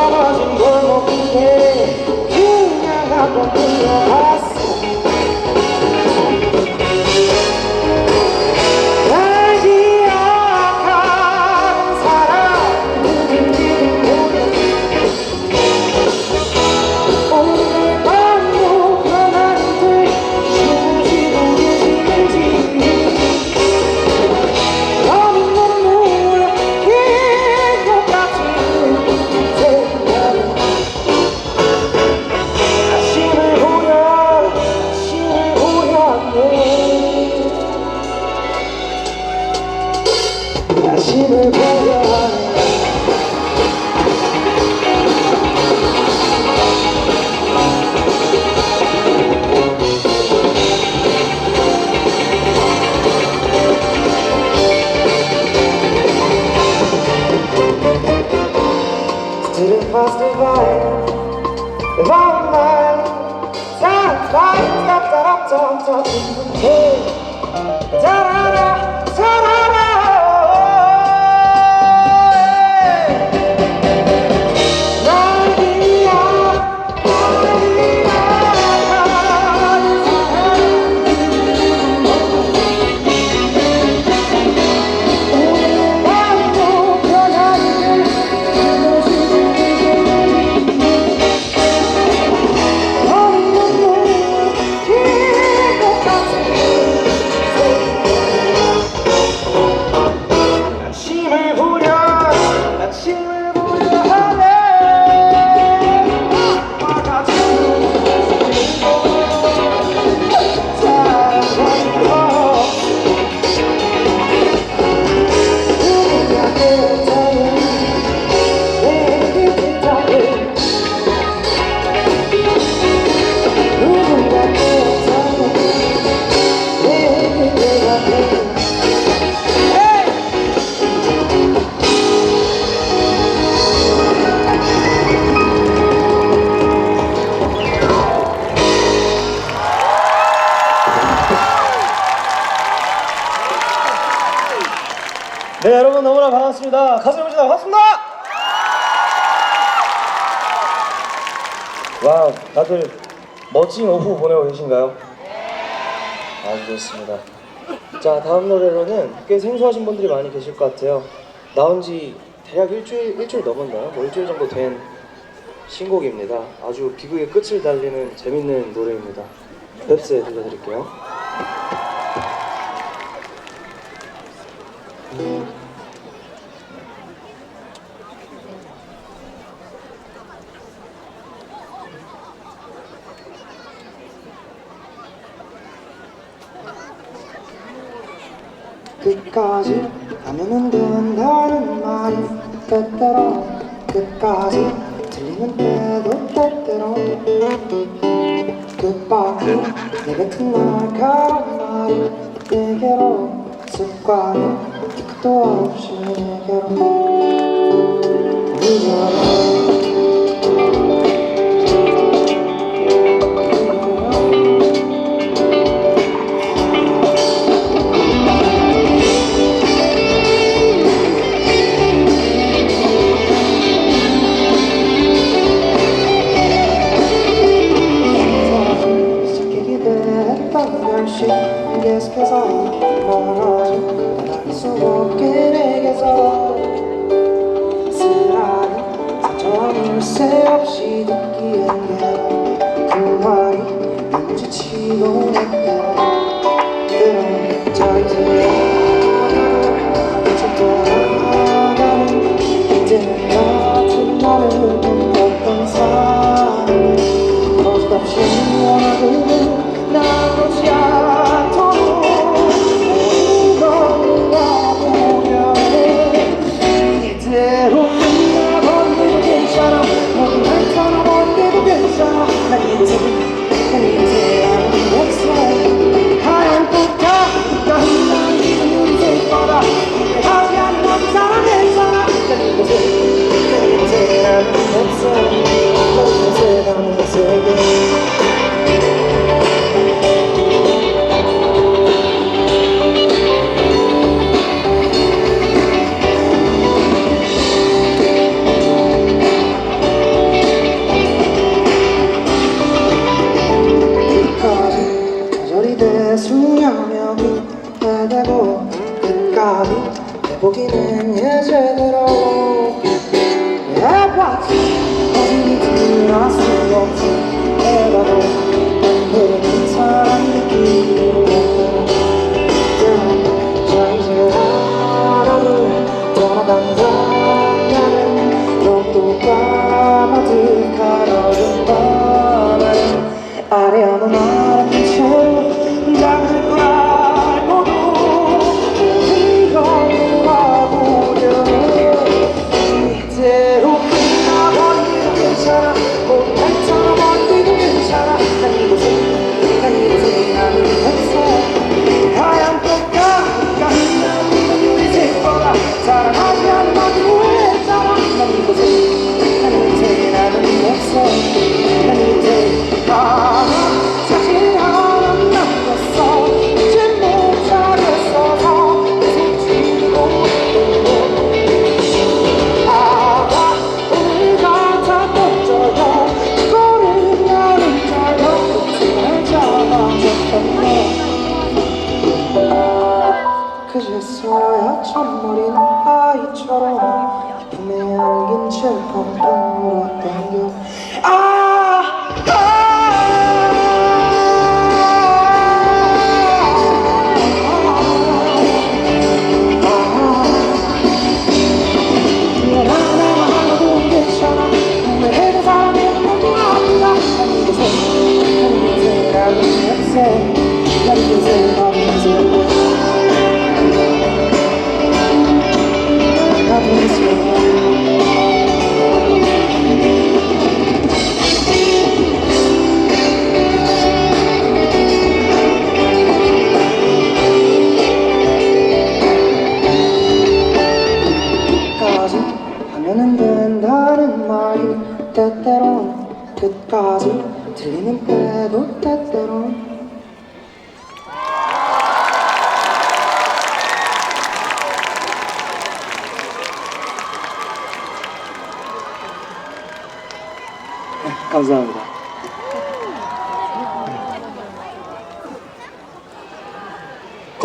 넘어진 골목길에 그냥 한번 불러봤어 아침을 보려 하네 다들 멋진 오후 보내고 계신가요? 아주 좋습니다. 자 다음 노래로는 꽤 생소하신 분들이 많이 계실 것 같아요. 나온 지 대략 일주일, 일주일 넘었나요? 뭐 일주일 정도 된 신곡입니다. 아주 비극의 끝을 달리는 재밌는 노래입니다. 뱁스에 들려드릴게요 끝까지 가면은 된다는 말이 때때로 끝까지 들리는 때도 때때로 끝밖에 내 같은 날카로운 말이 내게로 습관이 끝도 없이 내게로. 이겨라 계속해서 멀어져 수 없게 내게서 쓰라린 상처와 물새 없이 듣기엔 그 말이 눈치치고 내게 tutamadı kararım bağlarım Arayanım ağlarım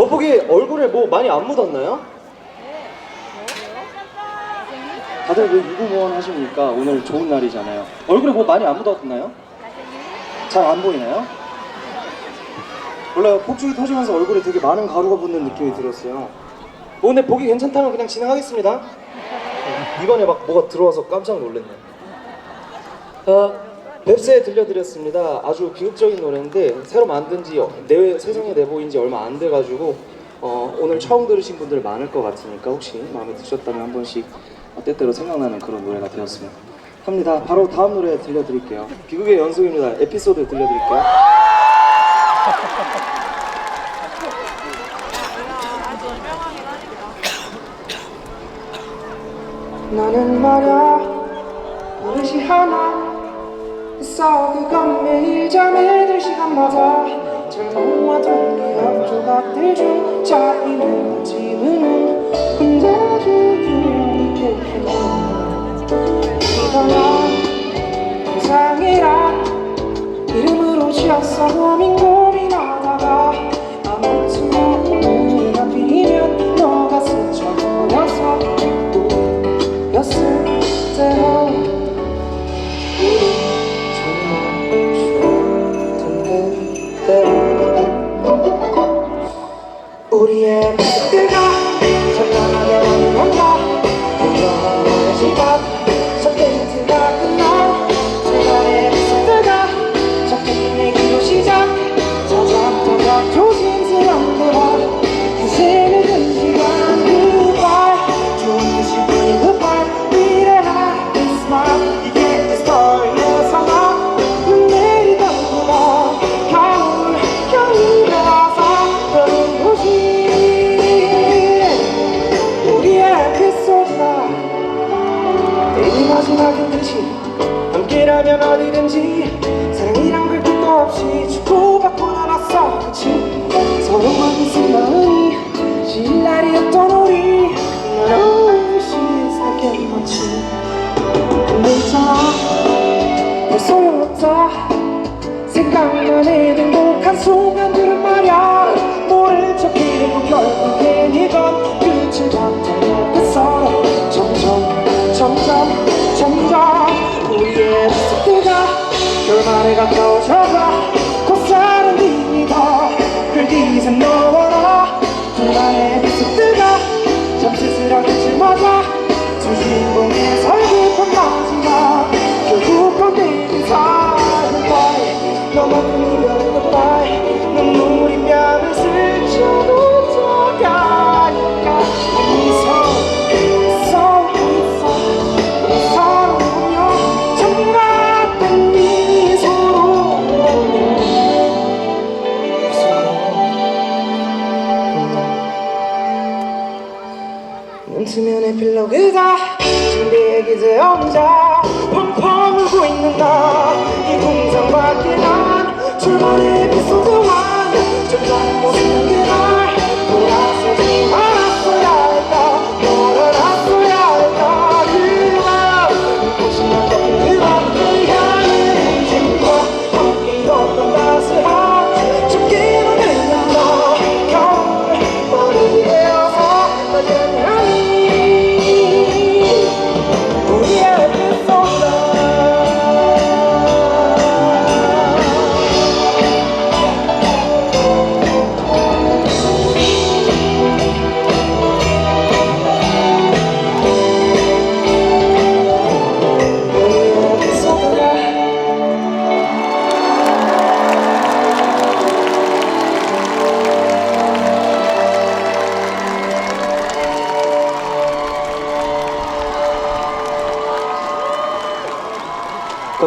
거북이 얼굴에 뭐 많이 안 묻었나요? 다들 왜 유구무원 하십니까? 오늘 좋은 날이잖아요. 얼굴에 뭐 많이 안 묻었나요? 잘 안 보이나요? 몰라요. 폭죽이 터지면서 얼굴에 되게 많은 가루가 붙는 느낌이 들었어요. 뭐 근데 보기 괜찮다면 그냥 진행하겠습니다. 이번에 막 뭐가 들어와서 깜짝 놀랐네. 자, 뱁새에 들려드렸습니다. 아주 비극적인 노래인데 새로 만든 지 내, 세상에 내보인 지 얼마 안 돼가지고 어, 오늘 처음 들으신 분들 많을 것 같으니까 혹시 마음에 드셨다면 한 번씩 어, 때때로 생각나는 그런 노래가 되었으면 합니다. 바로 다음 노래 들려드릴게요. 비극의 연속입니다. 에피소드 들려드릴게요. 나는 말야 버릇이 하나 있어 그건 매일 잠에 들 시간마다 잘 모아둔 기억 조각들 중 짜이는 집은 혼자 조용히 깨끗한 이거야. 세상이란 이름으로 지었어 고민 고 de 난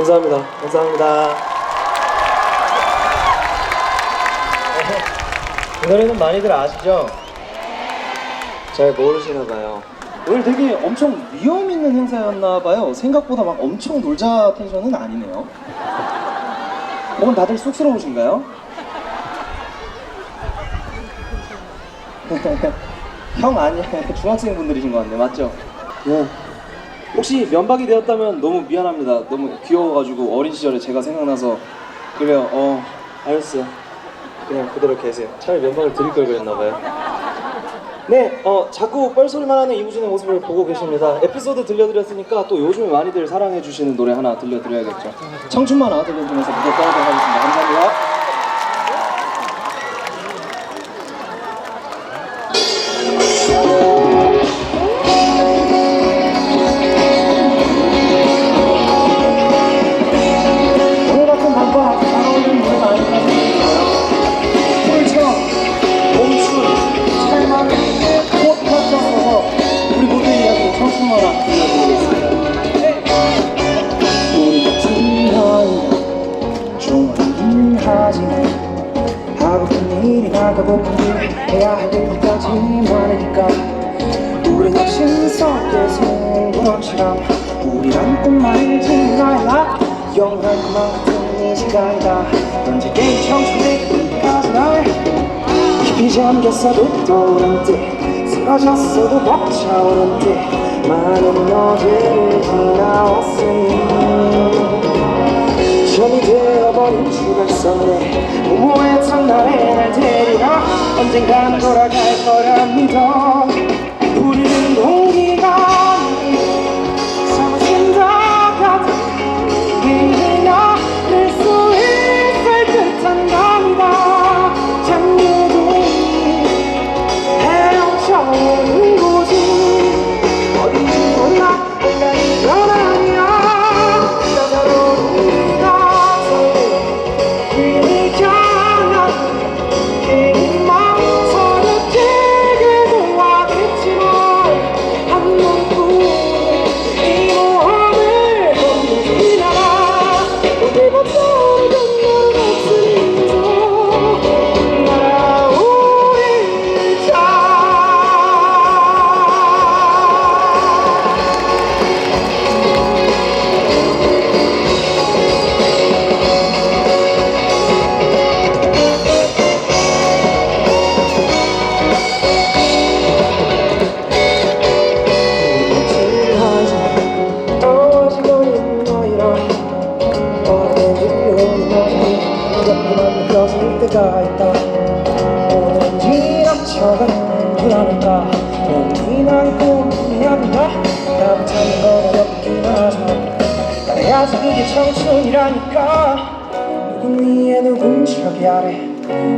감사합니다. 감사합니다. 이 노래는 많이들 아시죠? 잘 모르시나 봐요. 오늘 되게 엄청 위험 있는 행사였나 봐요. 생각보다 막 엄청 놀자 텐션은 아니네요. 오늘 다들 쑥스러우신가요? 형 아니에요. 중학생 분들이신 것 같네. 맞죠? 네. 혹시 면박이 되었다면 너무 미안합니다. 너무 귀여워가지고 어린 시절에 제가 생각나서 그래요. 어 알았어요. 그냥 그대로 계세요. 차라리 면박을 드릴 걸 그랬나봐요. 네, 어 자꾸 뻘소리만 하는 이우진의 모습을 보고 계십니다. 에피소드 들려드렸으니까 또 요즘에 많이들 사랑해 주시는 노래 하나 들려드려야겠죠. 청춘만화 들려드리면서 무대 떠나도록 하겠습니다. 감사합니다. 잠겼어도 떠오른 듯 쓰러졌어도 벅차오른 듯 많은 여제를 지나왔으니. 점이 되어버린 섰네 무모했던 나의 날 데리러 언젠간 돌아갈 거라 믿어 나서 그게 청춘이라니까. 누군 위에 누군 저기 아래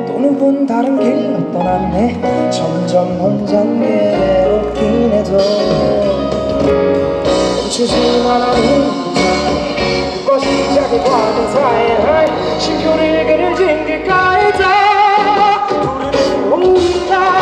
또 누군 다른 길로 떠났네. 점점 혼자 괴롭긴 해도 멈추지만 않은 그 그것이 시작의 과정 사이에 심표를 그를 징길가에 다. 부르는 온다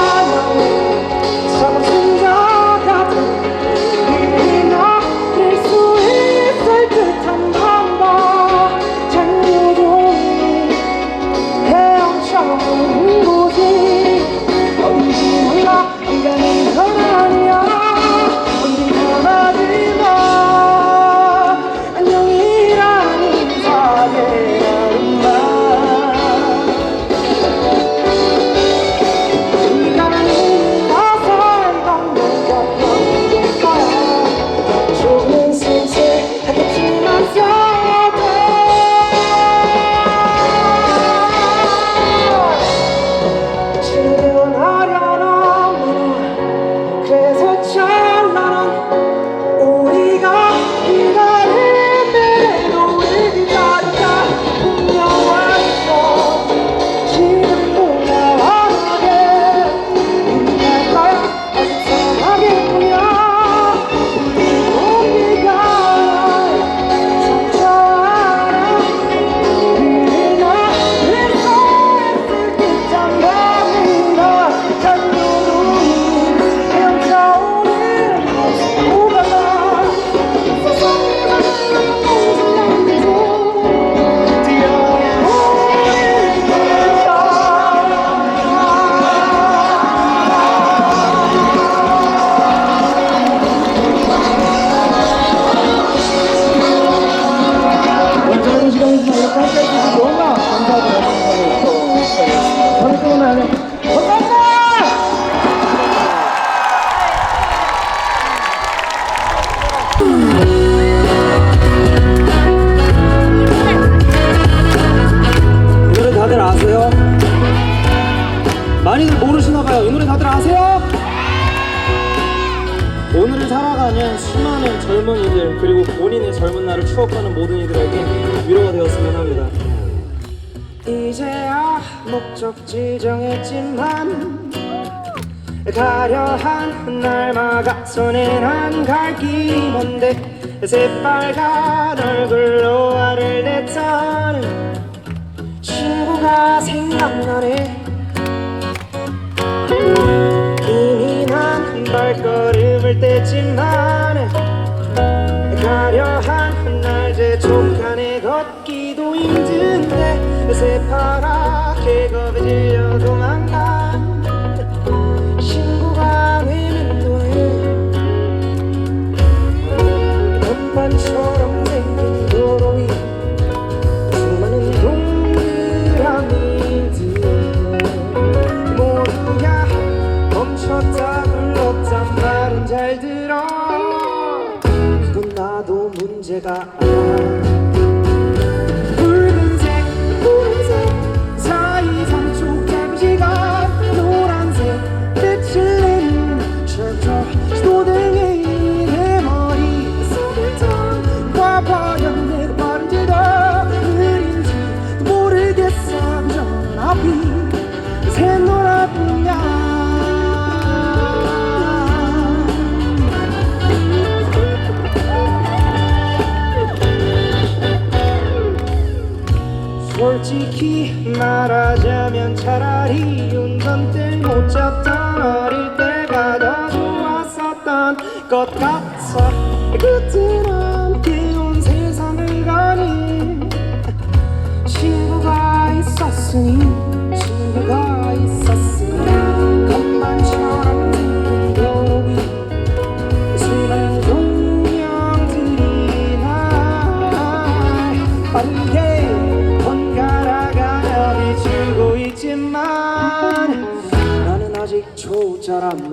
닮아가서 내난 갈기 먼데? 새빨간 얼굴로 화를 냈던 친구가 생각나네. 이미 난한 발걸음을 뗐지만 가려한 날제 촉간에 걷기도 힘든데 새파랗게 겁에 질려도 れば 솔직히 말하자면 차라리 운전 때못 잡던 어릴 때가 더 좋았었던 것 같아. 그때는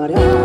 말야